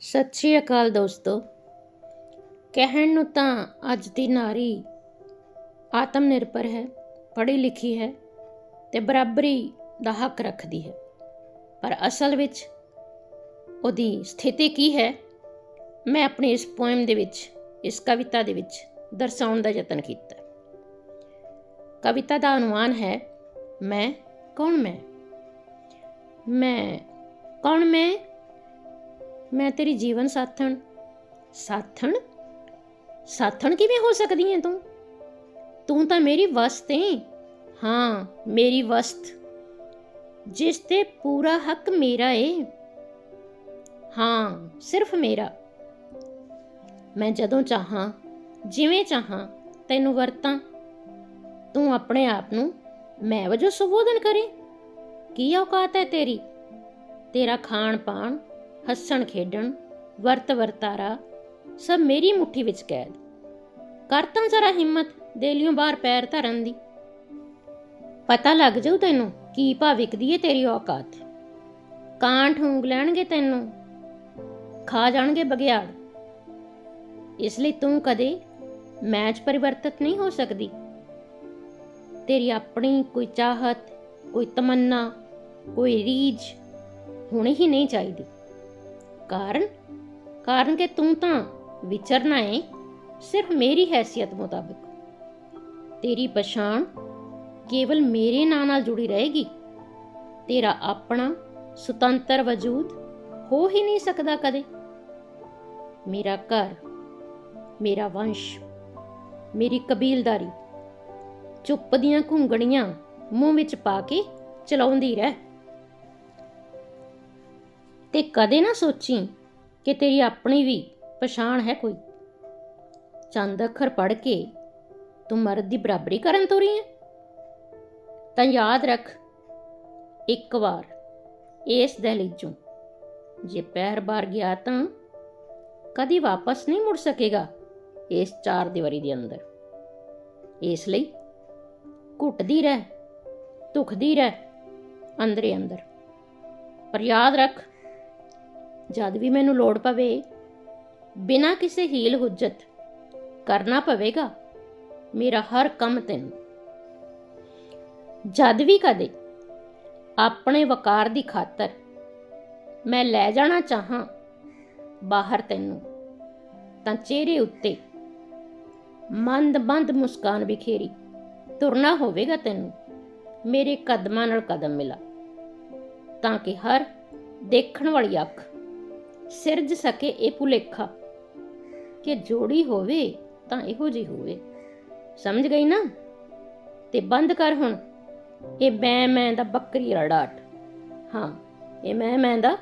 ਸਤਿ ਸ਼੍ਰੀ ਅਕਾਲ ਦੋਸਤੋ। ਕਹਿਣ ਨੂੰ ਤਾਂ ਅੱਜ ਦੀ ਨਾਰੀ ਆਤਮ ਨਿਰਭਰ ਹੈ, ਪੜ੍ਹੀ ਲਿਖੀ ਹੈ ਤੇ ਬਰਾਬਰੀ ਦਾ ਹੱਕ ਰੱਖਦੀ ਹੈ। ਪਰ ਅਸਲ ਵਿੱਚ ਉਹਦੀ ਸਥਿਤੀ ਕੀ ਹੈ, ਮੈਂ ਆਪਣੀ ਇਸ ਪੋਇਮ ਦੇ ਵਿੱਚ, ਇਸ ਕਵਿਤਾ ਦੇ ਵਿੱਚ ਦਰਸਾਉਣ ਦਾ ਯਤਨ ਕੀਤਾ। ਕਵਿਤਾ ਦਾ ਅਨੁਮਾਨ ਹੈ, ਮੈਂ ਕੌਣ ਮੈਂ? ਮੈਂ ਕੌਣ ਮੈਂ? ਮੈਂ ਤੇਰੀ ਜੀਵਨ ਸਾਥਣ। ਸਾਥਣ? ਸਾਥਣ ਕਿਵੇਂ ਹੋ ਸਕਦੀ ਹੈ ਤੂੰ? ਤੂੰ ਤਾਂ ਮੇਰੀ ਵਸਤ ਹੈ ਹਾਂ, ਮੇਰੀ ਵਸਤ। ਜਿਸ ਤੇ ਪੂਰਾ ਹੱਕ ਮੇਰਾ ਏ। ਹਾਂ, ਸਿਰਫ ਮੇਰਾ। ਮੈਂ ਜਦੋਂ ਚਾਹਾਂ, ਜਿਵੇਂ ਚਾਹਾਂ, ਤੈਨੂੰ ਵਰਤਾਂ। ਤੂੰ ਆਪਣੇ ਆਪ ਨੂੰ ਮੈਂ ਵਜੋਂ ਸੰਬੋਧਨ ਕਰੇ। ਕੀ ਔਕਾਤ ਹੈ ਤੇਰੀ? ਤੇਰਾ ਖਾਣ ਪਾਣ ਹੱਸਣ ਖੇਡਣ, ਵਰਤ ਵਰਤਾਰਾ, ਸਭ ਮੇਰੀ ਮੁਠੀ ਵਿੱਚ ਕੈਦ। ਕਰ ਤਾਂ ਜ਼ਰਾ ਹਿੰਮਤ, ਦੇਲਿਓਂ ਬਾਹਰ ਪੈਰ ਧਰਨ ਦੀ। ਪਤਾ ਲੱਗ ਜਾਊ ਤੈਨੂੰ ਕੀ ਭਾ ਵਿਕਦੀ ਏ ਤੇਰੀ ਔਕਾਤ। ਕਾਂ ਠੂੰਗ ਲੈਣਗੇ ਤੈਨੂੰ, ਖਾ ਜਾਣਗੇ ਬਗਿਆੜ ਇਸ ਲਈ ਤੂੰ ਕਦੇ ਮੈਚ ਪਰਿਵਰਤਿਤ ਨਹੀਂ ਹੋ ਸਕਦੀ। ਤੇਰੀ ਆਪਣੀ ਕੋਈ ਚਾਹਤ, ਕੋਈ ਤਮੰਨਾ, ਕੋਈ ਰੀਝ ਹੋਣੀ ਹੀ ਨਹੀਂ ਚਾਹੀਦੀ। ਕਾਰਨ? ਕਾਰਨ ਕਿ ਤੂੰ ਤਾਂ ਵਿਚਰਨਾ ਹੈ ਸਿਰਫ ਮੇਰੀ ਹੈਸੀਅਤ ਮੁਤਾਬਕ। ਤੇਰੀ ਪਛਾਣ ਕੇਵਲ ਮੇਰੇ ਨਾਂ ਨਾਲ ਜੁੜੀ ਰਹੇਗੀ। ਤੇਰਾ ਆਪਣਾ ਸੁਤੰਤਰ ਵਜੂਦ ਹੋ ਹੀ ਨਹੀਂ ਸਕਦਾ ਕਦੇ। ਮੇਰਾ ਘਰ, ਮੇਰਾ ਵੰਸ਼, ਮੇਰੀ ਕਬੀਲਦਾਰੀ, ਚੁੱਪ ਦੀਆਂ ਘੁੰਗਣੀਆਂ ਮੂੰਹ ਵਿੱਚ ਪਾ ਕੇ ਚਲਾਉਂਦੀ ਰਹਿ। ਤੇ ਕਦੇ ਨਾ ਸੋਚੀ ਕਿ ਤੇਰੀ ਆਪਣੀ ਵੀ ਪਛਾਣ ਹੈ ਕੋਈ। ਚੰਦ ਅੱਖਰ ਪੜ ਕੇ ਤੂੰ ਮਰਦ ਦੀ ਬਰਾਬਰੀ ਕਰਨ ਤੋਰੀ ਹੈ? ਤਾਂ ਯਾਦ ਰੱਖ, ਇੱਕ ਵਾਰ ਇਸ ਦਹਲੀਜੋਂ ਜੇ ਪੈਰ ਬਾਰ ਗਿਆ ਤਾਂ ਕਦੀ ਵਾਪਸ ਨਹੀਂ ਮੁੜ ਸਕੇਗਾ ਇਸ ਚਾਰ ਦੀਵਾਰੀ ਦੇ ਅੰਦਰ। ਇਸ ਲਈ ਘੁੱਟਦੀ ਰਹਿ, ਧੁਖਦੀ ਰਹਿ ਅੰਦਰੇ ਅੰਦਰ। ਪਰ ਯਾਦ ਰੱਖ ਜਦ ਵੀ ਮੈਨੂੰ ਲੋੜ ਪਵੇ, ਬਿਨਾਂ ਕਿਸੇ ਹੀਲ ਹੁਜਤ ਕਰਨਾ ਪਵੇਗਾ ਮੇਰਾ ਹਰ ਕੰਮ ਤੈਨੂੰ। ਜਦ ਵੀ ਕਦੇ ਆਪਣੇ ਵਕਾਰ ਦੀ ਖਾਤਰ ਮੈਂ ਲੈ ਜਾਣਾ ਚਾਹਾਂ ਬਾਹਰ ਤੈਨੂੰ, ਤਾਂ ਚਿਹਰੇ ਉੱਤੇ ਮੰਦ-ਮੰਦ ਮੁਸਕਾਨ ਵਿਖੇਰੀ ਤੁਰਨਾ ਹੋਵੇਗਾ ਤੈਨੂੰ, ਮੇਰੇ ਕਦਮਾਂ ਨਾਲ ਕਦਮ ਮਿਲਾ, ਤਾਂ ਕਿ ਹਰ ਦੇਖਣ ਵਾਲੀ ਅੱਖ ਸਿਰਜ ਸਕੇ ਇਹ ਭੁਲੇਖਾ। ਕਿ ਜੋੜੀ ਹੋਵੇ ਤਾਂ ਇਹੋ ਜਿਹੀ ਹੋਵੇ। ਸਮਝ ਗਈ ਨਾ? ਤੇ ਬੰਦ ਕਰ ਹੁਣ। ਇਹ ਮੈਂ ਮੈਂ ਦਾ ਬੱਕਰੀ ਅਰਡਾਟ ਹਾਂ, ਇਹ ਮੈਂ ਮੈਂ ਦਾ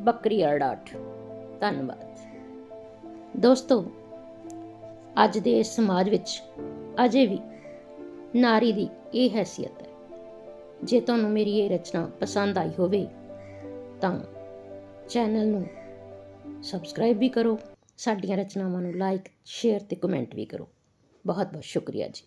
ਬੱਕਰੀ ਅਰਡਾਟ ਧੰਨਵਾਦ। ਦੋਸਤੋ, ਅੱਜ ਦੇ ਇਸ ਸਮਾਜ ਵਿੱਚ ਅਜੇ ਵੀ ਨਾਰੀ ਦੀ ਇਹ ਹੈਸੀਅਤ ਹੈ। ਜੇ ਤੁਹਾਨੂੰ ਮੇਰੀ ਇਹ ਰਚਨਾ ਪਸੰਦ ਆਈ ਹੋਵੇ, ਤਾਂ ਚੈਨਲ ਨੂੰ ਸਬਸਕ੍ਰਾਈਬ ਵੀ ਕਰੋ, ਸਾਡੀਆਂ ਰਚਨਾਵਾਂ ਨੂੰ ਲਾਈਕ ਸ਼ੇਅਰ ਅਤੇ ਕਮੈਂਟ ਵੀ ਕਰੋ। ਬਹੁਤ ਬਹੁਤ ਸ਼ੁਕਰੀਆ ਜੀ।